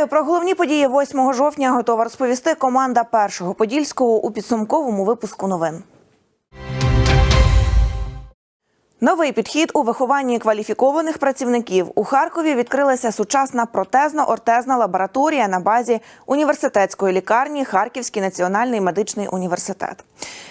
Вітаю про головні події 8 жовтня. Готова розповісти команда першого подільського у підсумковому випуску новин. Новий підхід у вихованні кваліфікованих працівників у Харкові відкрилася сучасна протезно-ортезна лабораторія на базі університетської лікарні Харківський національний медичний університет.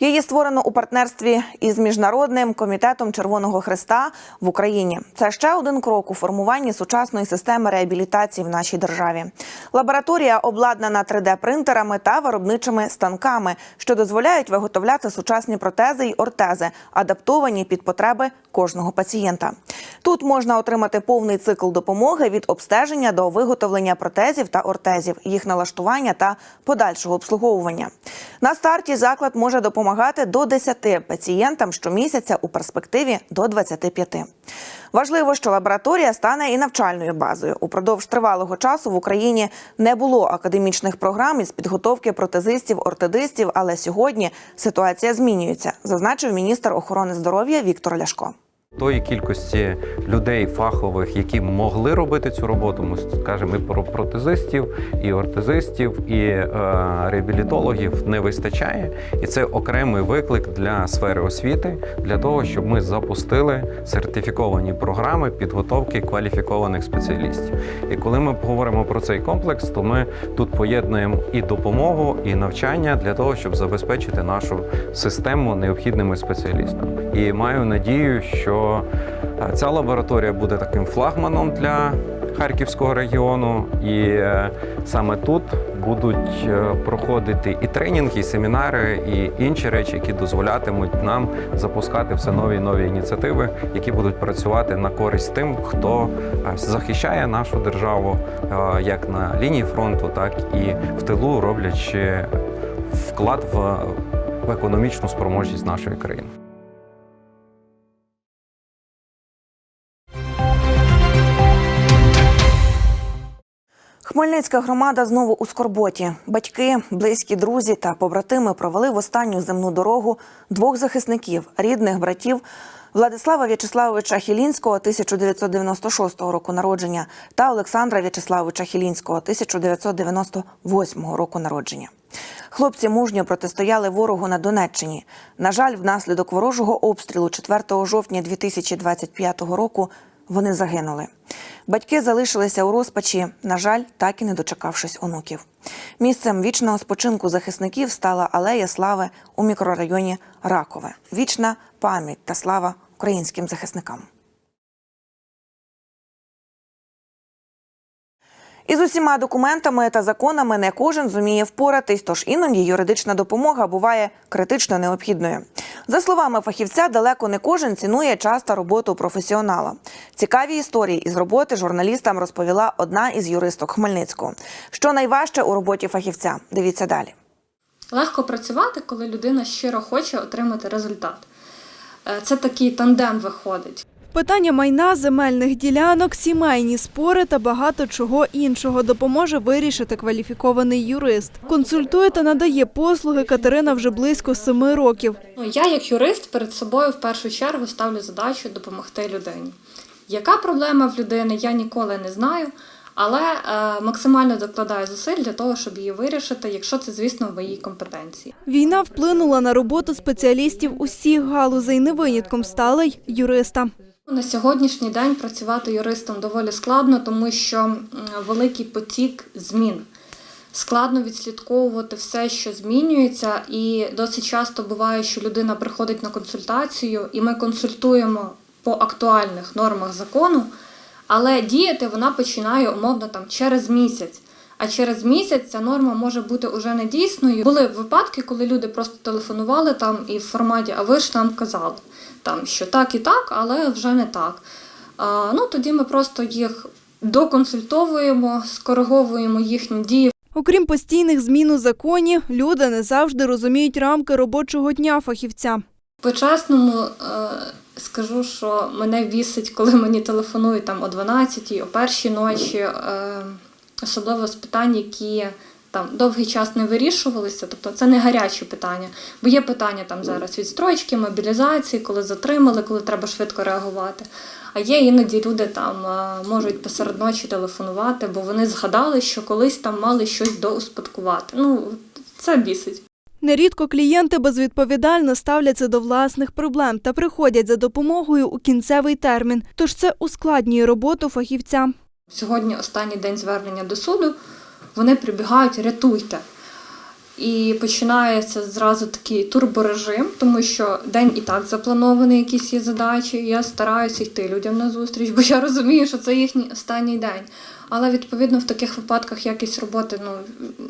Її створено у партнерстві із міжнародним комітетом Червоного Христа в Україні. Це ще один крок у формуванні сучасної системи реабілітації в нашій державі. Лабораторія обладнана 3D-принтерами та виробничими станками, що дозволяють виготовляти сучасні протези й ортези, адаптовані під потреби кожного пацієнта. Тут можна отримати повний цикл допомоги від обстеження до виготовлення протезів та ортезів, їх налаштування та подальшого обслуговування. На старті заклад може допомагати до 10 пацієнтам щомісяця у перспективі до 25. Важливо, що лабораторія стане і навчальною базою. Упродовж тривалого часу в Україні не було академічних програм із підготовки протезистів, ортедистів, але сьогодні ситуація змінюється, зазначив міністр охорони здоров'я Віктор Ляшко. Тої кількості людей фахових, які могли робити цю роботу, ми скажемо і про протезистів, і ортезистів, і е, реабілітологів не вистачає. І це окремий виклик для сфери освіти для того, щоб ми запустили сертифіковані програми підготовки кваліфікованих спеціалістів. І коли ми говоримо про цей комплекс, то ми тут поєднуємо і допомогу, і навчання для того, щоб забезпечити нашу систему необхідними спеціалістами. І маю надію, що е, ця лабораторія буде таким флагманом для Харківського регіону, і е, саме тут будуть е, проходити і тренінги, і семінари, і інші речі, які дозволятимуть нам запускати все нові і нові ініціативи, які будуть працювати на користь тим, хто захищає нашу державу як на лінії фронту, так і в тилу, роблячи вклад в економічну спроможність нашої країни. Хмельницька громада знову у скорботі. Батьки, близькі друзі та побратими провели в останню земну дорогу двох захисників, рідних братів Владислава В'ячеславовича Хілінського 1996 року народження та Олександра В'ячеславовича Хілінського 1998 року народження. Хлопці мужньо протистояли ворогу на Донеччині. На жаль, внаслідок ворожого обстрілу 4 жовтня 2025 року вони загинули. Батьки залишилися у розпачі, на жаль, так і не дочекавшись онуків. Місцем вічного спочинку захисників стала алея слави у мікрорайоні Ракове. Вічна пам'ять та слава українським захисникам. Із усіма документами та законами не кожен зуміє впоратись, тож іноді юридична допомога буває критично необхідною. За словами фахівця, далеко не кожен цінує час та роботу професіонала. Цікаві історії із роботи журналістам розповіла одна із юристок Хмельницького. Що найважче у роботі фахівця? Дивіться далі. Легко працювати, коли людина щиро хоче отримати результат. Е, Це такий тандем виходить. Питання майна, земельних ділянок, сімейні спори та багато чого іншого допоможе вирішити кваліфікований юрист. Консультує та надає послуги Катерина вже близько семи років. Ну, я, як юрист, перед собою в першу чергу ставлю задачу допомогти людині. Яка проблема в людини, я ніколи не знаю, але е, максимально докладаю зусиль для того, щоб її вирішити, якщо це, звісно, в моїй компетенції. Війна вплинула на роботу спеціалістів усіх галузей. Не винятком стала й юриста. На сьогоднішній день працювати юристом доволі складно, тому що великий потік змін. Складно відслідковувати все, що змінюється, і досить часто буває, що людина приходить на консультацію, і ми консультуємо по актуальних нормах закону, але діяти вона починає умовно там через місяць. А через місяць ця норма може бути уже не дійсною. Були випадки, коли люди просто телефонували там і в форматі, а ви ж нам казали, там, що так і так, але вже не так. А, ну, тоді ми просто їх доконсультовуємо, скориговуємо їхні дії. Окрім постійних змін у законі, люди не завжди розуміють рамки робочого дня фахівця. По-чесному е, скажу, що мене бісить, коли мені телефонують там о 12 о першій ночі, е, особливо з питань, які там довгий час не вирішувалися, тобто це не гарячі питання. Бо є питання там зараз відстрочки, мобілізації, коли затримали, коли треба швидко реагувати. А є іноді люди там е, можуть посеред ночі телефонувати, бо вони згадали, що колись там мали щось доуспадкувати. Ну, це бісить. Нерідко клієнти безвідповідально ставляться до власних проблем та приходять за допомогою у кінцевий термін. Тож це ускладнює роботу фахівця. Сьогодні останній день звернення до суду. Вони прибігають, рятуйте. І починається зразу такий турборежим, тому що день і так запланований, якісь є задачі. Я стараюся йти людям на зустріч, бо я розумію, що це їхній останній день. Але відповідно в таких випадках якість роботи ну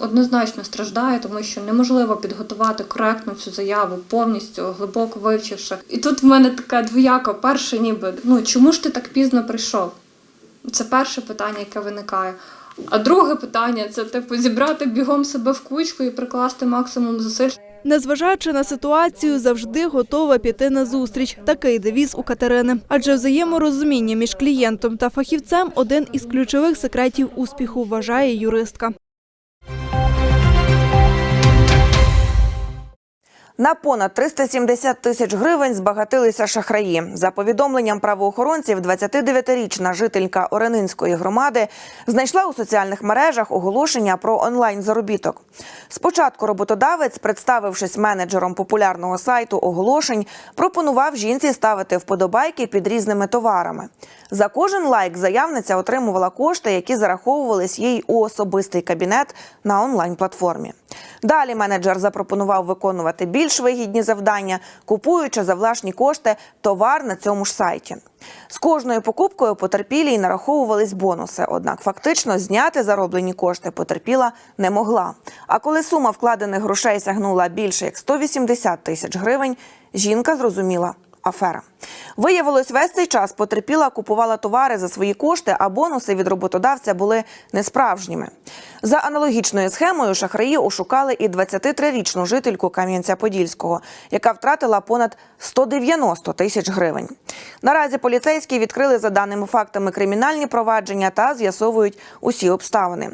однозначно страждає, тому що неможливо підготувати коректно цю заяву повністю глибоко вивчивши. І тут в мене така двояка. Перше, ніби ну чому ж ти так пізно прийшов? Це перше питання, яке виникає. А друге питання це типу зібрати бігом себе в кучку і прикласти максимум зусиль. Незважаючи на ситуацію, завжди готова піти на зустріч. Такий девіз у Катерини. Адже взаєморозуміння між клієнтом та фахівцем один із ключових секретів успіху, вважає юристка. На понад 370 тисяч гривень збагатилися шахраї. За повідомленням правоохоронців, 29-річна жителька Оренинської громади знайшла у соціальних мережах оголошення про онлайн-заробіток. Спочатку роботодавець, представившись менеджером популярного сайту оголошень, пропонував жінці ставити вподобайки під різними товарами. За кожен лайк заявниця отримувала кошти, які зараховувались їй у особистий кабінет на онлайн-платформі. Далі менеджер запропонував виконувати більш вигідні завдання, купуючи за власні кошти товар на цьому ж сайті. З кожною покупкою потерпілій нараховувались бонуси, однак фактично зняти зароблені кошти потерпіла не могла. А коли сума вкладених грошей сягнула більше як 180 тисяч гривень, жінка зрозуміла афера. Виявилось, весь цей час потерпіла купувала товари за свої кошти, а бонуси від роботодавця були несправжніми. За аналогічною схемою шахраї ошукали і 23-річну жительку Кам'янця-Подільського, яка втратила понад 190 тисяч гривень. Наразі поліцейські відкрили за даними фактами кримінальні провадження та з'ясовують усі обставини.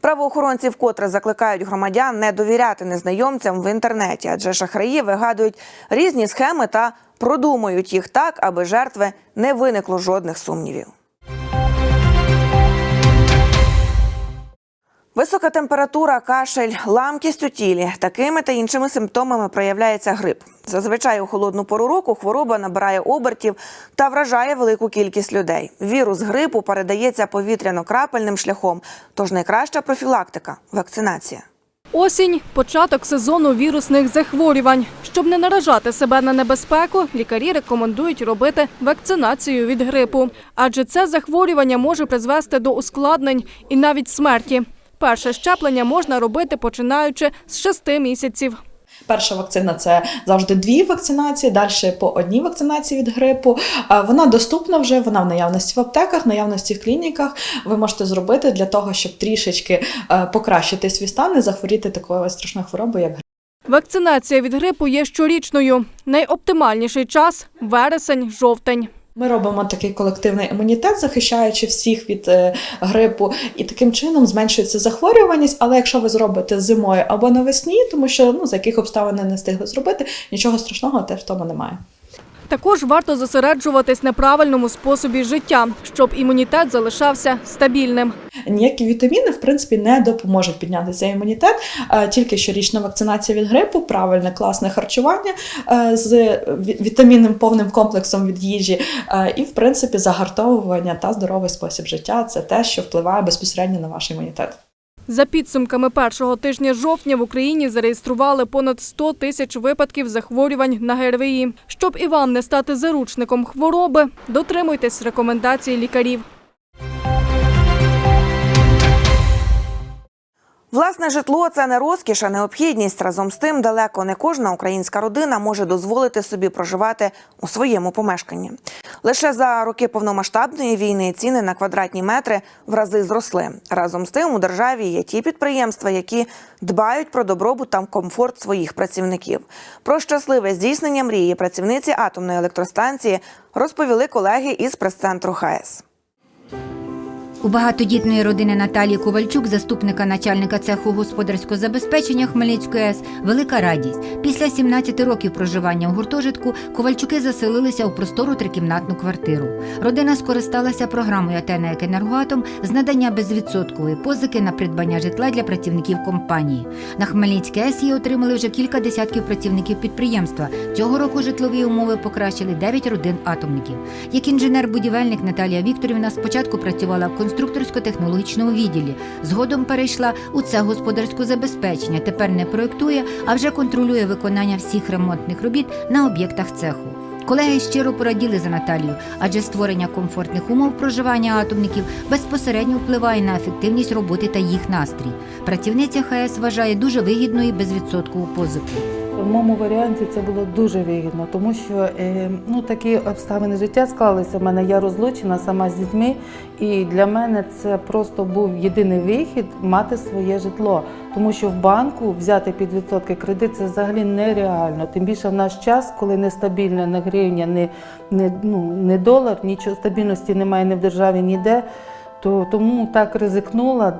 Правоохоронці вкотре закликають громадян не довіряти незнайомцям в інтернеті, адже шахраї вигадують різні схеми та продумують їх так, аби жертви не виникло жодних сумнівів. Висока температура, кашель, ламкість у тілі. Такими та іншими симптомами проявляється грип. Зазвичай у холодну пору року хвороба набирає обертів та вражає велику кількість людей. Вірус грипу передається повітряно-крапельним шляхом, тож найкраща профілактика вакцинація. Осінь початок сезону вірусних захворювань. Щоб не наражати себе на небезпеку, лікарі рекомендують робити вакцинацію від грипу, адже це захворювання може призвести до ускладнень і навіть смерті. Перше щеплення можна робити починаючи з 6 місяців. Перша вакцина це завжди дві вакцинації, далі по одній вакцинації від грипу. Вона доступна вже, вона в наявності в аптеках, в наявності в клініках. Ви можете зробити для того, щоб трішечки е, покращити свій стан і захворіти такою страшною хворобою, як грип. Вакцинація від грипу є щорічною. Найоптимальніший час вересень-жовтень. Ми робимо такий колективний імунітет, захищаючи всіх від е, грипу, і таким чином зменшується захворюваність. Але якщо ви зробите зимою або навесні, тому що ну за яких обставин не встигли зробити, нічого страшного теж в тому немає. Також варто зосереджуватись на правильному способі життя, щоб імунітет залишався стабільним. Ніякі вітаміни, в принципі, не допоможуть підняти цей імунітет. Е, Тільки щорічна вакцинація від грипу, правильне класне харчування е, з ві- вітамінним повним комплексом від їжі, е, і, в принципі, загартовування та здоровий спосіб життя це те, що впливає безпосередньо на ваш імунітет. За підсумками першого тижня жовтня в Україні зареєстрували понад 100 тисяч випадків захворювань на ГРВІ. Щоб і вам не стати заручником хвороби, дотримуйтесь рекомендацій лікарів. Власне житло це не розкіш, а необхідність. Разом з тим, далеко не кожна українська родина може дозволити собі проживати у своєму помешканні. Лише за роки повномасштабної війни ціни на квадратні метри в рази зросли. Разом з тим, у державі є ті підприємства, які дбають про добробут та комфорт своїх працівників. Про щасливе здійснення мрії працівниці атомної електростанції розповіли колеги із прес-центру ХАЕС. У багатодітної родини Наталії Ковальчук, заступника начальника цеху господарського забезпечення Хмельницької АЕС, велика радість. Після 17 років проживання у гуртожитку Ковальчуки заселилися у простору трикімнатну квартиру. Родина скористалася програмою АТ «НЕК Енергоатом з надання безвідсоткової позики на придбання житла для працівників компанії. На Хмельницькій АЕС її отримали вже кілька десятків працівників підприємства. Цього року житлові умови покращили 9 родин атомників. Як інженер-будівельник Наталія Вікторівна спочатку працювала в конструкторсько-технологічному відділі, згодом перейшла у це господарське забезпечення. Тепер не проєктує, а вже контролює виконання всіх ремонтних робіт на об'єктах цеху. Колеги щиро пораділи за Наталію, адже створення комфортних умов проживання атомників безпосередньо впливає на ефективність роботи та їх настрій. Працівниця ХС вважає дуже вигідною безвідсоткову позику. В моєму варіанті це було дуже вигідно, тому що е, ну, такі обставини життя склалися в мене. Я розлучена сама з дітьми, і для мене це просто був єдиний вихід мати своє житло. Тому що в банку взяти під відсотки кредит це взагалі нереально. Тим більше в наш час, коли нестабільна не гривня, не, не, ну, не долар, нічого стабільності немає ні в державі, ніде. То тому так ризикнула.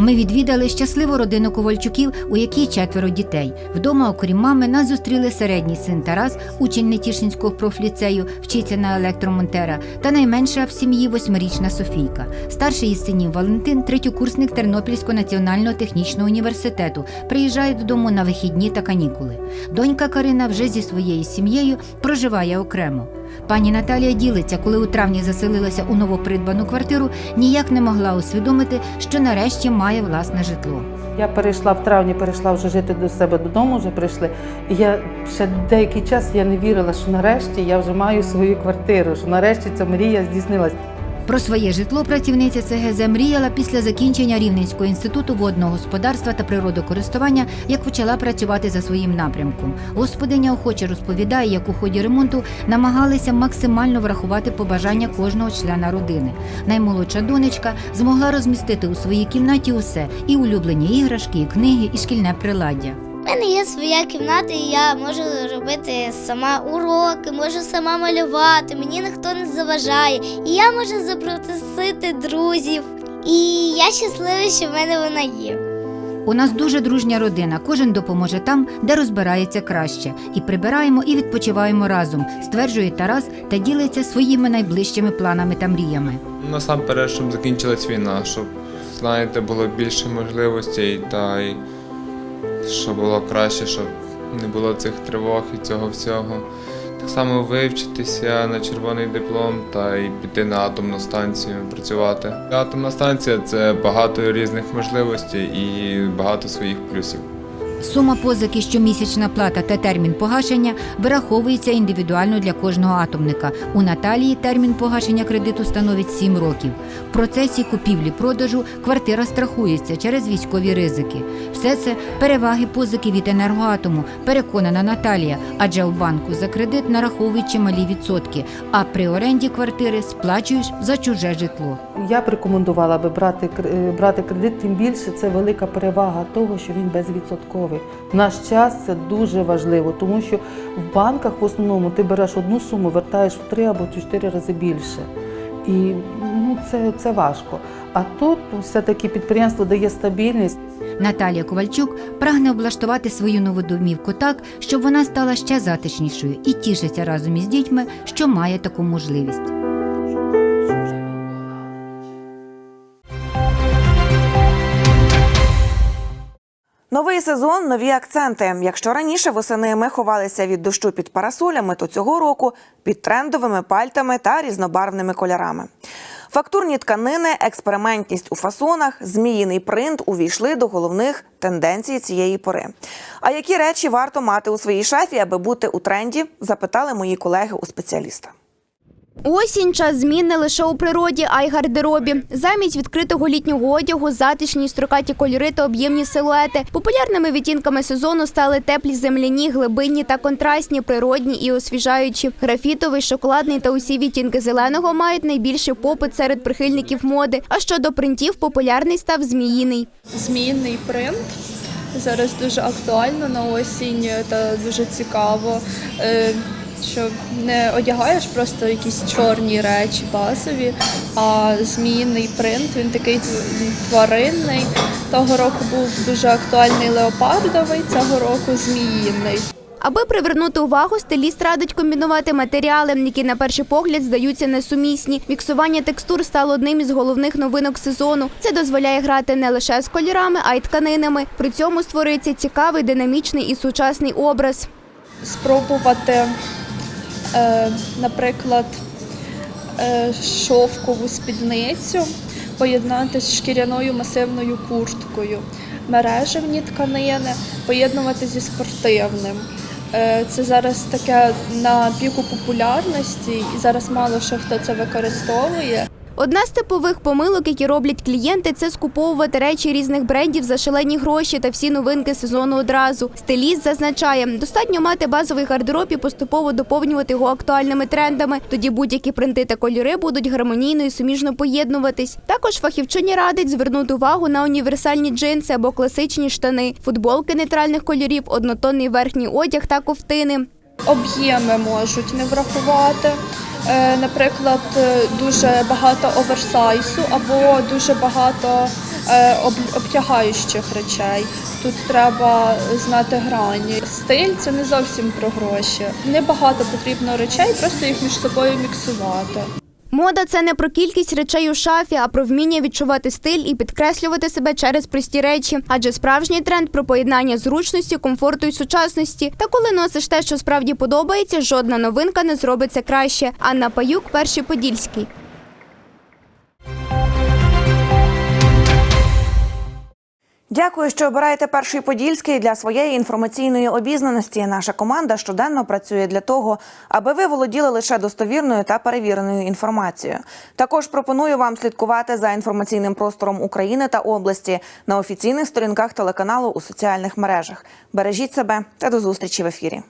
Ми відвідали щасливу родину Ковальчуків, у якій четверо дітей. Вдома, окрім мами, нас зустріли середній син Тарас, учень Нетішинського профліцею, вчиться на електромонтера, та найменша в сім'ї восьмирічна Софійка. Старший із синів Валентин, третьокурсник Тернопільського національного технічного університету, приїжджає додому на вихідні та канікули. Донька Карина вже зі своєю сім'єю проживає окремо. Пані Наталія ділиться, коли у травні заселилася у новопридбану квартиру, ніяк не могла усвідомити, що нарешті має власне житло. Я перейшла в травні, перейшла вже жити до себе додому, вже прийшли. І я ще деякий час я не вірила, що нарешті я вже маю свою квартиру, що нарешті ця мрія здійснилась. Про своє житло працівниця ЦГЗ мріяла після закінчення Рівненського інституту водного господарства та природокористування, як почала працювати за своїм напрямком. Господиня охоче розповідає, як у ході ремонту намагалися максимально врахувати побажання кожного члена родини. Наймолодша донечка змогла розмістити у своїй кімнаті усе: і улюблені іграшки, і книги, і шкільне приладдя. У мене є своя кімната, і я можу робити сама уроки, можу сама малювати, мені ніхто не заважає. І я можу запросити друзів. І я щаслива, що в мене вона є. У нас дуже дружня родина. Кожен допоможе там, де розбирається краще. І прибираємо, і відпочиваємо разом, стверджує Тарас та ділиться своїми найближчими планами та мріями. Насамперед, щоб закінчилась війна, щоб, знаєте, було більше можливостей та й щоб було краще, щоб не було цих тривог і цього всього. Так само вивчитися на червоний диплом та й піти на атомну станцію працювати. Атомна станція це багато різних можливостей і багато своїх плюсів. Сума позики, щомісячна плата та термін погашення вираховується індивідуально для кожного атомника. У Наталії термін погашення кредиту становить 7 років. В процесі купівлі-продажу квартира страхується через військові ризики. Все це переваги позики від енергоатому, переконана Наталія, адже у банку за кредит нараховують чималі відсотки, а при оренді квартири сплачуєш за чуже житло. Я б рекомендувала би брати, е, брати кредит, тим більше це велика перевага того, що він безвідсотковий. В наш час це дуже важливо, тому що в банках в основному ти береш одну суму, вертаєш в три або в чотири рази більше. І ну, це, це важко. А тут все-таки підприємство дає стабільність. Наталія Ковальчук прагне облаштувати свою нову домівку так, щоб вона стала ще затишнішою і тішиться разом із дітьми, що має таку можливість. Новий сезон, нові акценти. Якщо раніше восени ми ховалися від дощу під парасолями, то цього року під трендовими пальтами та різнобарвними кольорами. Фактурні тканини, експериментність у фасонах, зміїний принт увійшли до головних тенденцій цієї пори. А які речі варто мати у своїй шафі, аби бути у тренді? Запитали мої колеги у спеціаліста. Осінь час змін не лише у природі, а й гардеробі. Замість відкритого літнього одягу, затишні строкаті кольори та об'ємні силуети. Популярними відтінками сезону стали теплі земляні, глибинні та контрастні, природні і освіжаючі. Графітовий, шоколадний та усі відтінки зеленого мають найбільший попит серед прихильників моди. А щодо принтів, популярний став зміїний. Змінний принт. Зараз дуже актуально на осінь та дуже цікаво. Що не одягаєш просто якісь чорні речі базові, а зміїний принт він такий тваринний. Того року був дуже актуальний леопардовий, цього року зміїний. Аби привернути увагу, стиліст радить комбінувати матеріали, які на перший погляд здаються несумісні. Міксування текстур стало одним із головних новинок сезону. Це дозволяє грати не лише з кольорами, а й тканинами. При цьому створюється цікавий, динамічний і сучасний образ. Спробувати, наприклад, е, шовкову спідницю поєднати з шкіряною масивною курткою, мережевні тканини поєднувати зі спортивним. Е, Це зараз таке на піку популярності, і зараз мало що хто це використовує. Одна з типових помилок, які роблять клієнти, це скуповувати речі різних брендів за шалені гроші та всі новинки сезону одразу. Стиліст зазначає, достатньо мати базовий гардероб і поступово доповнювати його актуальними трендами. Тоді будь-які принти та кольори будуть гармонійно і суміжно поєднуватись. Також фахівчині радить звернути увагу на універсальні джинси або класичні штани, футболки нейтральних кольорів, однотонний верхній одяг та ковтини. Об'єми можуть не врахувати. Е, Наприклад, е, дуже багато оверсайсу або дуже багато е, обтягаючих речей. Тут треба знати грані. Стиль це не зовсім про гроші. Небагато потрібно речей, просто їх між собою міксувати. Мода це не про кількість речей у шафі, а про вміння відчувати стиль і підкреслювати себе через прості речі. Адже справжній тренд про поєднання зручності, комфорту і сучасності. Та коли носиш те, що справді подобається, жодна новинка не зробиться краще. Анна Паюк, перший подільський. Дякую, що обираєте перший подільський для своєї інформаційної обізнаності. Наша команда щоденно працює для того, аби ви володіли лише достовірною та перевіреною інформацією. Також пропоную вам слідкувати за інформаційним простором України та області на офіційних сторінках телеканалу у соціальних мережах. Бережіть себе та до зустрічі в ефірі.